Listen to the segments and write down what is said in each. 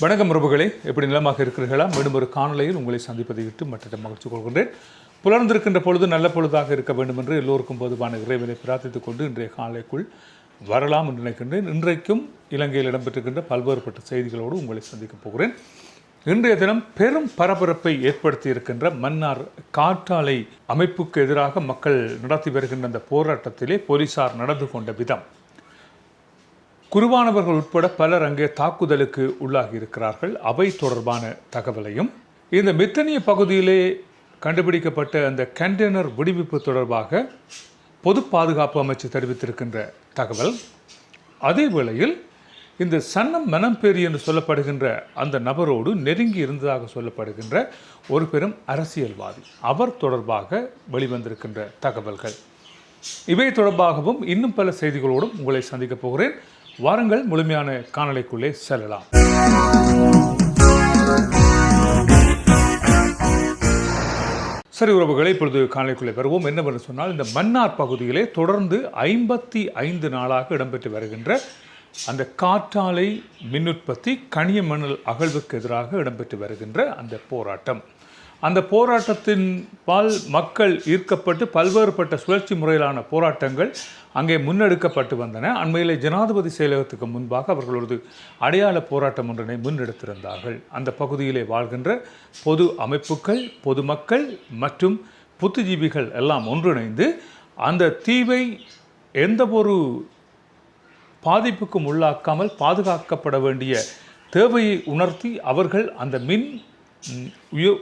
வணக்கம் உறவுகளே. எப்படி நிலமாக இருக்கிறீர்களா? மீண்டும் ஒரு காணொலியில் உங்களை சந்திப்பதை விட்டு மற்ற மகிழ்ச்சி கொள்கின்றேன். புலர்ந்திருக்கின்ற பொழுது நல்ல பொழுதாக இருக்க வேண்டும் என்று எல்லோருக்கும் பொதுவான இறைவனை பிரார்த்தித்துக் கொண்டு இன்றைய காலைக்குள் வரலாம் என்று நினைக்கின்றேன். இன்றைக்கும் இலங்கையில் இடம்பெற்றிருக்கின்ற பல்வேறுபட்ட செய்திகளோடு உங்களை சந்திக்கப் போகிறேன். இன்றைய தினம் பெரும் பரபரப்பை ஏற்படுத்தி இருக்கின்ற மன்னார் காற்றாலை அமைப்புக்கு எதிராக மக்கள் நடத்தி வருகின்ற அந்த போராட்டத்திலே போலீசார் நடந்து கொண்ட விதம். குருவானவர்கள் உட்பட பலர் அங்கே தாக்குதலுக்கு உள்ளாகியிருக்கிறார்கள். அவை தொடர்பான தகவலையும் இந்த மித்தனிய பகுதியிலே கண்டுபிடிக்கப்பட்ட அந்த கண்டெய்னர் விடுவிப்பு தொடர்பாக பொது பாதுகாப்பு அமைச்சு தெரிவித்திருக்கின்ற தகவல். அதே வேளையில் இந்த சன்னம் மனம்பேரி என்று சொல்லப்படுகின்ற அந்த நபரோடு நெருங்கி இருந்ததாக சொல்லப்படுகின்ற ஒரு பெரும் அரசியல்வாதி அவர் தொடர்பாக வெளிவந்திருக்கின்ற தகவல்கள். இவை தொடர்பாகவும் இன்னும் பல செய்திகளோடும் உங்களை சந்திக்கப் போகிறேன். வாருங்கள் முழுமையான காணொலிக்குள்ளே செல்லலாம். சரி உறவுகளை இப்பொழுது காணொளிக்குள்ளே வருவோம். என்னவென்று சொன்னால் இந்த மன்னார் பகுதியிலே தொடர்ந்து ஐம்பத்தி ஐந்து நாளாக இடம்பெற்று வருகின்ற அந்த காற்றாலை மின்னுற்பத்தி கனிய மணல் அகழ்வுக்கு எதிராக இடம்பெற்று வருகின்ற அந்த போராட்டம். அந்த போராட்டத்தின் பால் மக்கள் ஈர்க்கப்பட்டு பல்வேறுபட்ட சுழற்சி முறையிலான போராட்டங்கள் அங்கே முன்னெடுக்கப்பட்டு வந்தன. அண்மையிலே ஜனாதிபதி செயலகத்துக்கு முன்பாக அவர்களது அடையாள போராட்டம் ஒன்றினை முன்னெடுத்திருந்தார்கள். அந்த பகுதியிலே வாழ்கின்ற பொது அமைப்புகள் பொதுமக்கள் மற்றும் புத்திஜீவிகள் எல்லாம் ஒன்றிணைந்து அந்த தீவை எந்த ஒரு பாதிப்புக்கும் உள்ளாக்காமல் பாதுகாக்கப்பட வேண்டிய தேவையை உணர்த்தி அவர்கள் அந்த மின் ம், உயோ-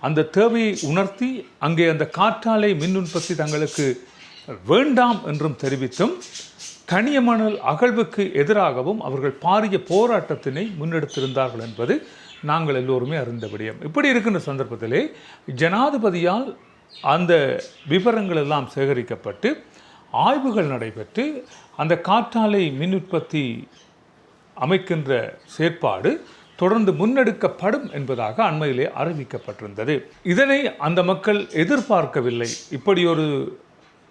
அந்த தேவையை உணர்த்தி அங்கே அந்த காற்றாலை மின் உற்பத்தி தங்களுக்கு வேண்டாம் என்றும் தெரிவித்தும் கனியமணல் அகழ்வுக்கு எதிராகவும் அவர்கள் பாரிய போராட்டத்தினை முன்னெடுத்திருந்தார்கள் என்பது நாங்கள் எல்லோருமே அறிந்த விடயம். இப்படி இருக்கின்ற சந்தர்ப்பத்திலே ஜனாதிபதியால் அந்த விவரங்கள் எல்லாம் சேகரிக்கப்பட்டு ஆய்வுகள் நடைபெற்று அந்த காற்றாலை மின் உற்பத்தி அமைக்கின்ற செயற்பாடு தொடர்ந்து முன்னெடுக்கப்படும் என்பதாக அண்மையிலே அறிவிக்கப்பட்டிருந்தது. இதனை அந்த மக்கள் எதிர்பார்க்கவில்லை. இப்படி ஒரு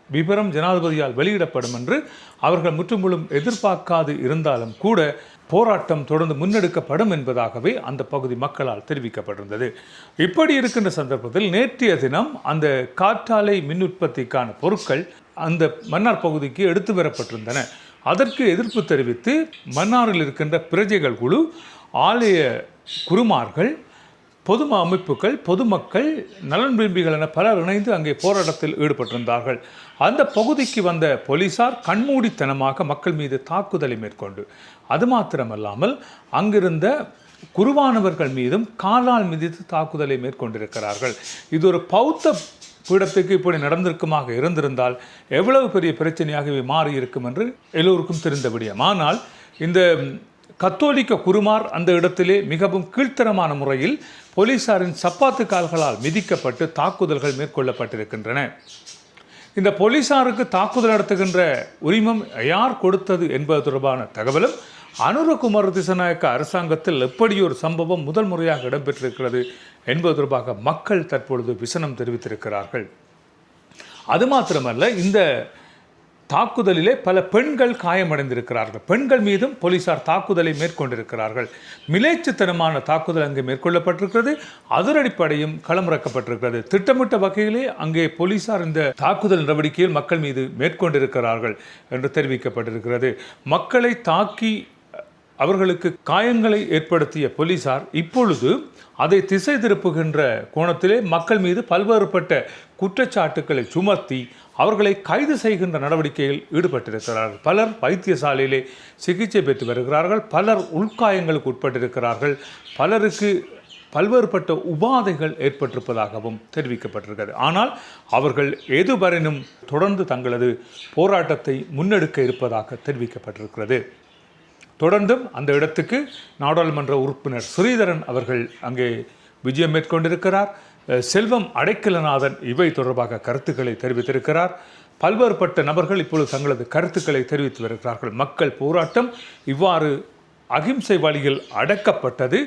விபரம் ஜனாதிபதியால் வெளியிடப்படும் என்று அவர்கள் முற்றுமுழும் எதிர்பார்க்காது இருந்தாலும் கூட போராட்டம் தொடர்ந்து முன்னெடுக்கப்படும் என்பதாகவே அந்த பகுதி மக்களால் தெரிவிக்கப்பட்டிருந்தது. இப்படி இருக்கின்ற சந்தர்ப்பத்தில் நேற்றைய தினம் அந்த காற்றாலை மின் உற்பத்திக்கான பொருட்கள் அந்த மன்னார் பகுதிக்கு எடுத்து வரப்பட்டிருந்தன. அதற்கு எதிர்ப்பு தெரிவித்து மன்னாரில் இருக்கின்ற பிரஜைகள் குழு ஆலய குருமார்கள் பொது அமைப்புகள் பொதுமக்கள் நலன் விரும்பிகள் என பலர் இணைந்து அங்கே போராட்டத்தில் ஈடுபட்டிருந்தார்கள். அந்த பகுதிக்கு வந்த போலீசார் கண்மூடித்தனமாக மக்கள் மீது தாக்குதலை மேற்கொண்டு அது மாத்திரமல்லாமல் அங்கிருந்த குருவானவர்கள் மீதும் காலால் மிதித்து தாக்குதலை மேற்கொண்டிருக்கிறார்கள். இது ஒரு பௌத்த பீடத்துக்கு இப்படி நடந்திருக்குமாக இருந்திருந்தால் எவ்வளவு பெரிய பிரச்சனையாகவே இவை மாறி இருக்கும் என்று எல்லோருக்கும் தெரிந்த விடியம் ஆனால் இந்த கத்தோலிக்க குருமார் அந்த இடத்திலே மிகவும் கீழ்த்தரமான முறையில் போலீசாரின் சப்பாத்து கால்களால் மிதிக்கப்பட்டு தாக்குதல்கள் மேற்கொள்ளப்பட்டிருக்கின்றன. இந்த போலீசாருக்கு தாக்குதல் நடத்துகின்ற உரிமம் யார் கொடுத்தது என்பது தொடர்பான தகவலும் அனுரகுமார் திசநாயக்க அரசாங்கத்தில் எப்படி ஒரு சம்பவம் முதல் முறையாக இடம்பெற்றிருக்கிறது என்பது தொடர்பாக மக்கள் தற்பொழுது விசனம் தெரிவித்திருக்கிறார்கள். அது மாத்திரமல்ல இந்த தாக்குதலிலே பல பெண்கள் காயமடைந்திருக்கிறார்கள். பெண்கள் மீதும் போலீசார் தாக்குதலை மேற்கொண்டிருக்கிறார்கள். மிலேச்சுத்தனமான தாக்குதல் அங்கே மேற்கொள்ளப்பட்டிருக்கிறது. அதிரடிப்படையும் களமிறக்கப்பட்டிருக்கிறது. திட்டமிட்ட வகையிலே அங்கே போலீசார் இந்த தாக்குதல் நடவடிக்கையில் மக்கள் மீது மேற்கொண்டிருக்கிறார்கள் என்று தெரிவிக்கப்பட்டிருக்கிறது. மக்களை தாக்கி அவர்களுக்கு காயங்களை ஏற்படுத்திய போலீசார் இப்பொழுது அதை திசை திருப்புகின்ற கோணத்திலே மக்கள் மீது பல்வேறுபட்ட குற்றச்சாட்டுக்களை சுமத்தி அவர்களை கைது செய்கின்ற நடவடிக்கையில் ஈடுபட்டிருக்கிறார்கள். பலர் வைத்தியசாலையிலே சிகிச்சை பெற்று வருகிறார்கள். பலர் உள்காயங்களுக்கு உட்பட்டிருக்கிறார்கள். பலருக்கு பல்வேறுபட்ட உபாதைகள் ஏற்பட்டிருப்பதாகவும் தெரிவிக்கப்பட்டிருக்கிறது. ஆனால் அவர்கள் எதுவரையினும் தொடர்ந்து தங்களது போராட்டத்தை முன்னெடுக்க இருப்பதாக தெரிவிக்கப்பட்டிருக்கிறது. தொடர்ந்தும் அந்த இடத்துக்கு நாடாளுமன்ற உறுப்பினர் ஸ்ரீதரன் அவர்கள் அங்கே விஜயம் மேற்கொண்டிருக்கிறார். செல்வம் அடைக்கலநாதன் இவை தொடர்பாக கருத்துக்களை தெரிவித்திருக்கிறார். பல்வேறுபட்ட நபர்கள் இப்பொழுது தங்களது கருத்துக்களை தெரிவித்து வருகிறார்கள். மக்கள் போராட்டம் இவ்வாறு அகிம்சை வழியில் அடக்கப்பட்டது.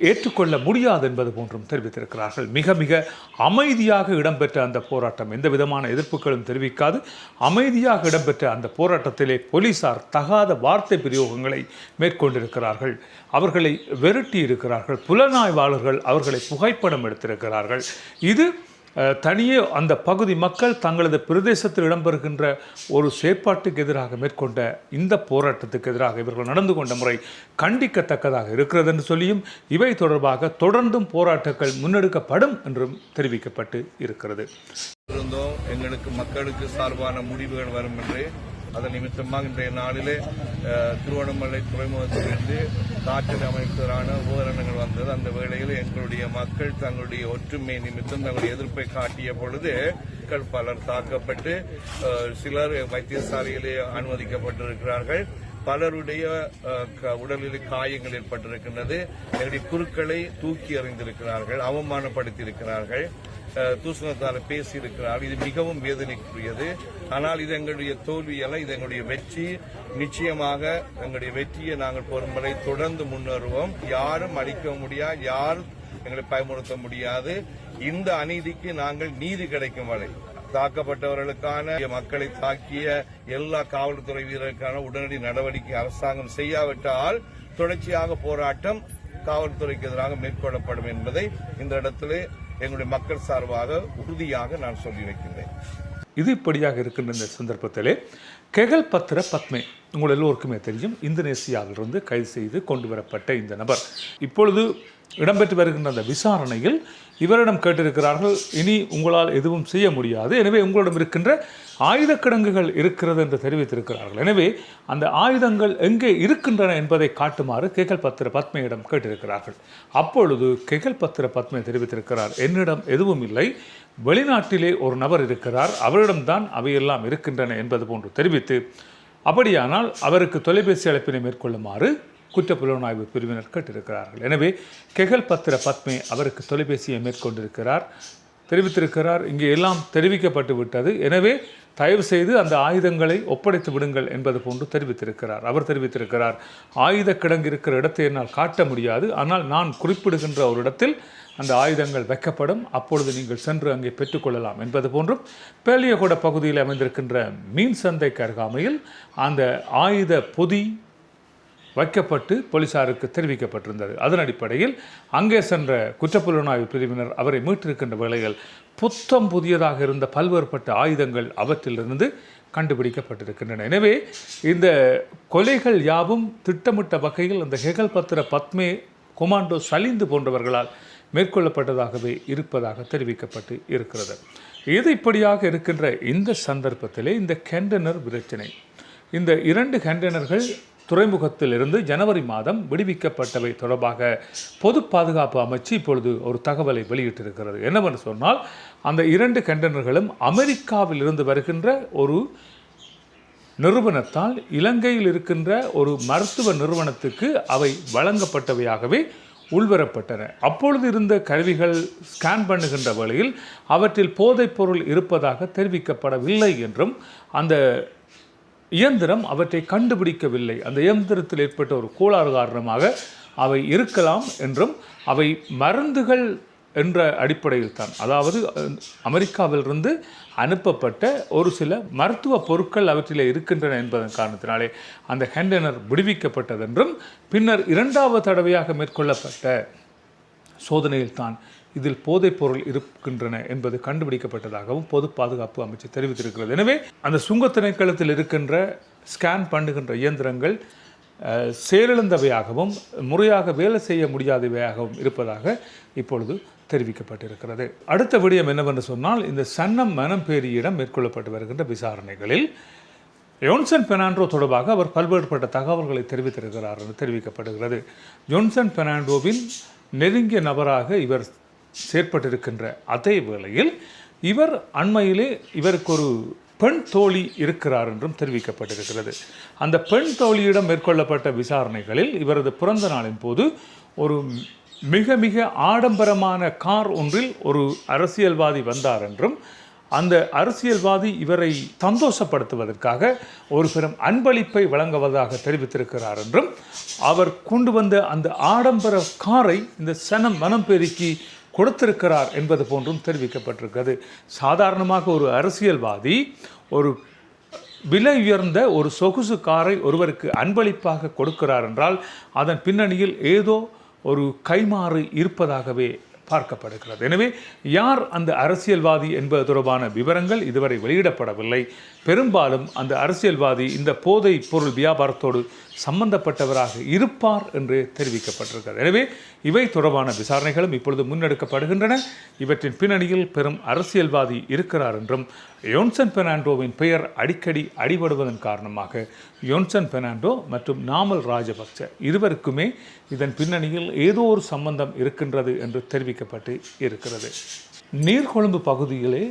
ஏற்றுக்கொள்ள முடியாது என்பது போன்றும் தெரிவித்திருக்கிறார்கள். மிக மிக அமைதியாக இடம்பெற்ற அந்த போராட்டம் எந்த விதமான எதிர்ப்புகளும் தெரிவிக்காது. அமைதியாக இடம்பெற்ற அந்த போராட்டத்திலே போலீசார் தகாத வார்த்தை பிரயோகங்களை மேற்கொண்டிருக்கிறார்கள். அவர்களை வெருட்டி இருக்கிறார்கள் புலனாய்வாளர்கள் அவர்களை புகைப்படம் எடுத்திருக்கிறார்கள். இது தனியே அந்த பகுதி மக்கள் தங்களது பிரதேசத்தில் இடம்பெறுகின்ற ஒரு செயற்பாட்டுக்கு எதிராக மேற்கொண்ட இந்த போராட்டத்துக்கு எதிராக இவர்கள் நடந்து கொண்ட முறை கண்டிக்கத்தக்கதாக இருக்கிறது என்று சொல்லியும் இவை தொடர்பாக தொடர்ந்தும் போராட்டங்கள் முன்னெடுக்கப்படும் என்றும் தெரிவிக்கப்பட்டு இருக்கிறது. இருந்தோம். எங்களுக்கு மக்களுக்கு சார்பான முடிவுகள் வரும் என்று அதன் நிமித்தமாக இன்றைய நாளிலே திருவண்ணாமலை துறைமுகத்திலிருந்து காற்றல் அமைப்பதற்கான உபகரணங்கள் வந்தது. அந்த வேளையில் எங்களுடைய மக்கள் தங்களுடைய ஒற்றுமை நிமித்தம் தங்களுடைய எதிர்ப்பை காட்டிய பொழுது மக்கள் பலர் தாக்கப்பட்டு சிலர் வைத்தியசாலையிலே அனுமதிக்கப்பட்டிருக்கிறார்கள். பலருடைய உடலில் காயங்கள் ஏற்பட்டிருக்கின்றது. எங்களுடைய குருக்களை தூக்கி எறிந்திருக்கிறார்கள் அவமானப்படுத்தியிருக்கிறார்கள். தூசணத்தால் இருக்கிறார் இது மிகவும் வேதனைக்குரியது. ஆனால் இது எங்களுடைய தோல்வி அல்ல இது எங்களுடைய வெற்றி. நிச்சயமாக எங்களுடைய வெற்றியை நாங்கள் பெறும் தொடர்ந்து முன்னேறுவோம். யாரும் அளிக்க முடியாது யாரும் எங்களை பயமுறுத்த முடியாது. இந்த அநீதிக்கு நாங்கள் நீதி கிடைக்கும் வரை. தாக்கப்பட்டவர்களுக்கான மக்களை தாக்கிய எல்லா காவல்துறை வீரருக்கான உடனடி நடவடிக்கை அரசாங்கம் செய்யாவிட்டால் தொடர்ச்சியாக போராட்டம் காவல்துறைக்கு எதிராக மேற்கொள்ளப்படும் என்பதை இந்த இடத்திலே எங்களுடைய மக்கள் சார்பாக உறுதியாக நான் சொல்லி வைக்கின்றேன். இது இப்படியாக இருக்கின்ற இந்த சந்தர்ப்பத்திலே கெகல் பத்திர பத்மே உங்கள் எல்லோருக்குமே தெரியும் இந்தோனேசியாவிலிருந்து கைது செய்து கொண்டு வரப்பட்ட இந்த நபர். இப்பொழுது இடம்பெற்று வருகின்ற அந்த விசாரணையில் இவரிடம் கேட்டிருக்கிறார்கள் இனி உங்களால் எதுவும் செய்ய முடியாது. எனவே உங்களிடம் இருக்கின்ற ஆயுத கிடங்குகள் இருக்கிறது என்று தெரிவித்திருக்கிறார்கள். எனவே அந்த ஆயுதங்கள் எங்கே இருக்கின்றன என்பதை காட்டுமாறு கெகல் பத்திர பத்மையிடம் கேட்டிருக்கிறார்கள். அப்பொழுது கெகல் பத்திர பத்மை தெரிவித்திருக்கிறார் என்னிடம் எதுவும் இல்லை. வெளிநாட்டிலே ஒரு நபர் இருக்கிறார். அவரிடம்தான் அவையெல்லாம் இருக்கின்றன என்பது போன்று தெரிவித்து அப்படியானால் அவருக்கு தொலைபேசி அழைப்பினை மேற்கொள்ளுமாறு குற்றப்புலனாய்வு பிரிவினர் கேட்டிருக்கிறார்கள். எனவே கெகல் பத்திர பத்மே அவருக்கு தொலைபேசியை மேற்கொண்டிருக்கிறார். தெரிவித்திருக்கிறார். இங்கே எல்லாம் தெரிவிக்கப்பட்டு விட்டது. எனவே தயவு செய்து அந்த ஆயுதங்களை ஒப்படைத்து விடுங்கள் என்பது போன்று தெரிவித்திருக்கிறார். அவர் தெரிவித்திருக்கிறார் ஆயுத கிடங்கு இருக்கிற இடத்தை என்னால் காட்ட முடியாது. ஆனால் நான் குறிப்பிடுகின்ற ஒரு இடத்தில் அந்த ஆயுதங்கள் வைக்கப்படும். அப்பொழுது நீங்கள் சென்று அங்கே பெற்றுக்கொள்ளலாம் என்பது போன்றும் பேலியகோட பகுதியில் அமைந்திருக்கின்ற மீன் சந்தைக்கு அருகாமையில் அந்த ஆயுத பொதி வைக்கப்பட்டு போலீசாருக்கு தெரிவிக்கப்பட்டிருந்தது. அதன் அடிப்படையில் அங்கே சென்ற குற்றப்புலனாய்வு பிரிவினர் அவரை மீட்டிருக்கின்ற வேளையில் புத்தம் புதியதாக இருந்த பல்வேறுபட்ட ஆயுதங்கள் அவற்றிலிருந்து கண்டுபிடிக்கப்பட்டிருக்கின்றன. எனவே இந்த கொலைகள் யாவும் திட்டமிட்ட வகையில் அந்த ஹெகல் பத்திர பத்மே கொமாண்டோ சலிந்து போன்றவர்களால் மேற்கொள்ளப்பட்டதாகவே இருப்பதாக தெரிவிக்கப்பட்டு இருக்கிறது. இது இப்படியாக இருக்கின்ற இந்த சந்தர்ப்பத்திலே இந்த கெண்டனர் பிரச்சனை இந்த இரண்டு கண்டெய்னர்கள் துறைமுகத்தில் இருந்து ஜனவரி மாதம் விடுவிக்கப்பட்டவை தொடர்பாக பொது பாதுகாப்பு அமைச்சு இப்பொழுது ஒரு தகவலை வெளியிட்டிருக்கிறது. என்னவென்று சொன்னால் அந்த இரண்டு கண்டனர்களும் அமெரிக்காவில் இருந்து வருகின்ற ஒரு நிறுவனத்தால் இலங்கையில் இருக்கின்ற ஒரு மருத்துவ நிறுவனத்துக்கு அவை வழங்கப்பட்டவையாகவே உள்வரப்பட்டன. அப்பொழுது இருந்த கருவிகள் ஸ்கேன் பண்ணுகின்ற வழியில் அவற்றில் போதைப்பொருள் இருப்பதாக தெரிவிக்கப்படவில்லை என்றும் அந்த இயந்திரம் அவற்றை கண்டுபிடிக்கவில்லை. அந்த இயந்திரத்தில் ஏற்பட்ட ஒரு கோளாறு காரணமாக அவை இருக்கலாம் என்றும் அவை மருந்துகள் என்ற அடிப்படையில் தான். அதாவது அமெரிக்காவிலிருந்து அனுப்பப்பட்ட ஒரு சில மருத்துவ பொருட்கள் அவற்றிலே இருக்கின்றன என்பதன் காரணத்தினாலே அந்த கண்டெய்னர் விடுவிக்கப்பட்டதென்றும் பின்னர் இரண்டாவது தடவையாக மேற்கொள்ளப்பட்ட சோதனையில் தான் இதில் போதைப் பொருள் இருக்கின்றன என்பது கண்டுபிடிக்கப்பட்டதாகவும் பொது பாதுகாப்பு அமைச்சு தெரிவித்திருக்கிறது. எனவே அந்த சுங்க திணைக்களத்தில் இருக்கின்ற ஸ்கேன் பண்ணுகின்ற இயந்திரங்கள் செயலிழந்தவையாகவும் முறையாக வேலை செய்ய முடியாதவையாகவும் இருப்பதாக இப்பொழுது தெரிவிக்கப்பட்டிருக்கிறது. அடுத்த விடயம் என்னவென்று சொன்னால் இந்த சன்னம் மனம்பேரியிடம் மேற்கொள்ளப்பட்டு வருகின்ற விசாரணைகளில் ஜோன்சன் பெர்னாண்டோ தொடர்பாக அவர் பல்வேறுபட்ட தகவல்களை தெரிவித்திருக்கிறார் என்று தெரிவிக்கப்படுகிறது. ஜோன்சன் பெர்னாண்டோவின் நெருங்கிய நபராக இவர் செயற்பட்டிருக்கின்ற அதே வேளையில் இவர் அண்மையிலே இவருக்கு ஒரு பெண் தோழி இருக்கிறார் என்றும் தெரிவிக்கப்பட்டிருக்கிறது. அந்த பெண் தோழியிடம் மேற்கொள்ளப்பட்ட விசாரணைகளில் இவரது பிறந்த நாளின் போது ஒரு மிக மிக ஆடம்பரமான கார் ஒன்றில் ஒரு அரசியல்வாதி வந்தார் என்றும் அந்த அரசியல்வாதி இவரை சந்தோஷப்படுத்துவதற்காக ஒரு பெரும் அன்பளிப்பை வழங்குவதாக தெரிவித்திருக்கிறார் என்றும் அவர் கொண்டு வந்த அந்த ஆடம்பர காரை இந்த சனம் மனம் பெருக்கி கொடுத்திருக்கிறார் என்பது போன்றும் தெரிவிக்கப்பட்டிருக்கிறது. சாதாரணமாக ஒரு அரசியல்வாதி ஒரு விலை உயர்ந்த ஒரு சொகுசு காரை ஒருவருக்கு அன்பளிப்பாக கொடுக்கிறார் என்றால் அதன் பின்னணியில் ஏதோ ஒரு கைமாறு இருப்பதாகவே பார்க்கப்படுகிறது. எனவே யார் அந்த அரசியல்வாதி என்பது தொடர்பான விவரங்கள் இதுவரை வெளியிடப்படவில்லை. பெரும்பாலும் அந்த அரசியல்வாதி இந்த போதை பொருள் வியாபாரத்தோடு சம்பந்தப்பட்டவராக இருப்பார் என்று தெரிவிக்கப்பட்டிருக்கிறது. எனவே இவை தொடர்பான விசாரணைகளும் இப்பொழுது முன்னெடுக்கப்படுகின்றன. இவற்றின் பின்னணியில் பெரும் அரசியல்வாதி இருக்கிறார் என்றும் யோன்சன் பெர்னாண்டோவின் பெயர் அடிக்கடி அடிபடுவதன் காரணமாக யோன்சன் பெர்னாண்டோ மற்றும் நாமல் ராஜபக்ச இருவருக்குமே இதன் பின்னணியில் ஏதோ ஒரு சம்பந்தம் இருக்கின்றது என்று தெரிவிக்க அறிவிக்கப்பட்டு இருக்கிறது. நீர்கொழும்பு பகுதியிலே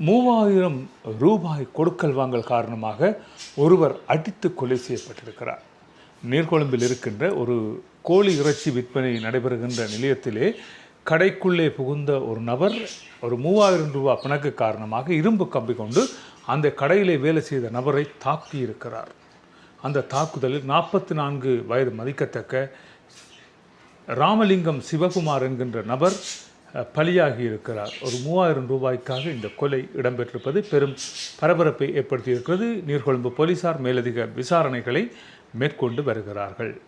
மூவாயிரம் ரூபாய் கொடுக்கல் வாங்கல் காரணமாக ஒருவர் அடித்து கொலை செய்யப்பட்டிருக்கிறார். நீர்கொழும்பில் இருக்கின்ற ஒரு கோழி இறைச்சி விற்பனை நடைபெறுகின்ற நிலையத்திலே கடைக்குள்ளே புகுந்த ஒரு நபர் ஒரு மூவாயிரம் ரூபாய் பிணக்கு காரணமாக இரும்பு கம்பி கொண்டு அந்த கடையிலே வேலை செய்த நபரை தாக்கி இருக்கிறார் அந்த தாக்குதலில் நாற்பத்தி நான்கு வயது மதிக்கத்தக்க ராமலிங்கம் சிவகுமார் என்கின்ற நபர் பலியாகி இருக்கிறார். ஒரு மூவாயிரம் ரூபாய்க்காக இந்த கொலை இடம்பெற்றிருப்பது பெரும் பரபரப்பை ஏற்படுத்தியிருக்கிறது. நீர்கொழும்பு போலீசார் மேலதிக விசாரணைகளை மேற்கொண்டு வருகிறார்கள்.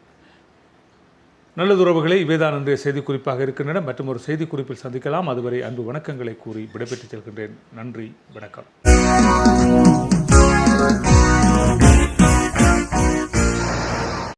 நல்லதுறவுகளை இவைதான் இன்றைய செய்திக்குறிப்பாக இருக்கின்றன. மற்றும் ஒரு செய்திக்குறிப்பில் சந்திக்கலாம். அதுவரை அன்பு வணக்கங்களை கூறி விடைபெற்றுச் செல்கின்றேன். நன்றி வணக்கம்.